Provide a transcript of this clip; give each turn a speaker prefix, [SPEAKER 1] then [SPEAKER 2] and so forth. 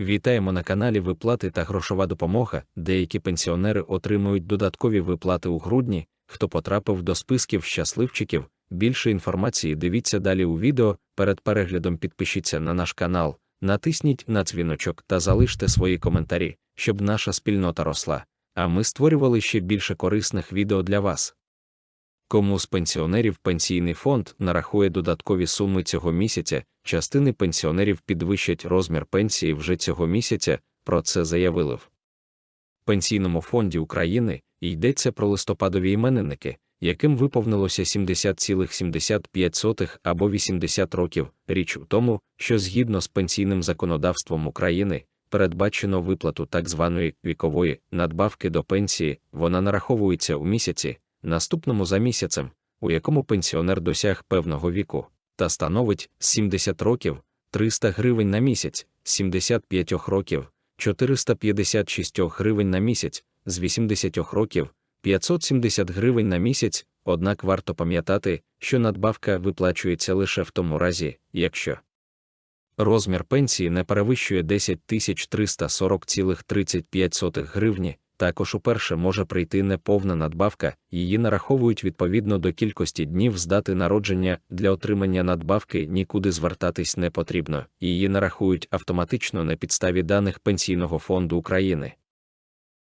[SPEAKER 1] Вітаємо на каналі Виплати та грошова допомога. Деякі пенсіонери отримують додаткові виплати у грудні. Хто потрапив до списків щасливчиків, більше інформації дивіться далі у відео. Перед переглядом підпишіться на наш канал, натисніть на дзвіночок та залиште свої коментарі, щоб наша спільнота росла. А ми створювали ще більше корисних відео для вас. Кому з пенсіонерів пенсійний фонд нарахує додаткові суми цього місяця, частини пенсіонерів підвищать розмір пенсії вже цього місяця, про це заявили в Пенсійному фонді України йдеться про листопадові іменинники, яким виповнилося 70,75 або 80 років. Річ у тому, що згідно з пенсійним законодавством України передбачено виплату так званої вікової надбавки до пенсії, вона нараховується у місяці, наступному за місяцем, у якому пенсіонер досяг певного віку, та становить 70 років 300 гривень на місяць, 75 років 456 гривень на місяць, з 80 років 570 гривень на місяць, однак варто пам'ятати, що надбавка виплачується лише в тому разі, якщо розмір пенсії не перевищує 10 340,35 гривні, також уперше може прийти неповна надбавка, її нараховують відповідно до кількості днів з дати народження для отримання надбавки нікуди звертатись не потрібно, її нарахують автоматично на підставі даних Пенсійного фонду України.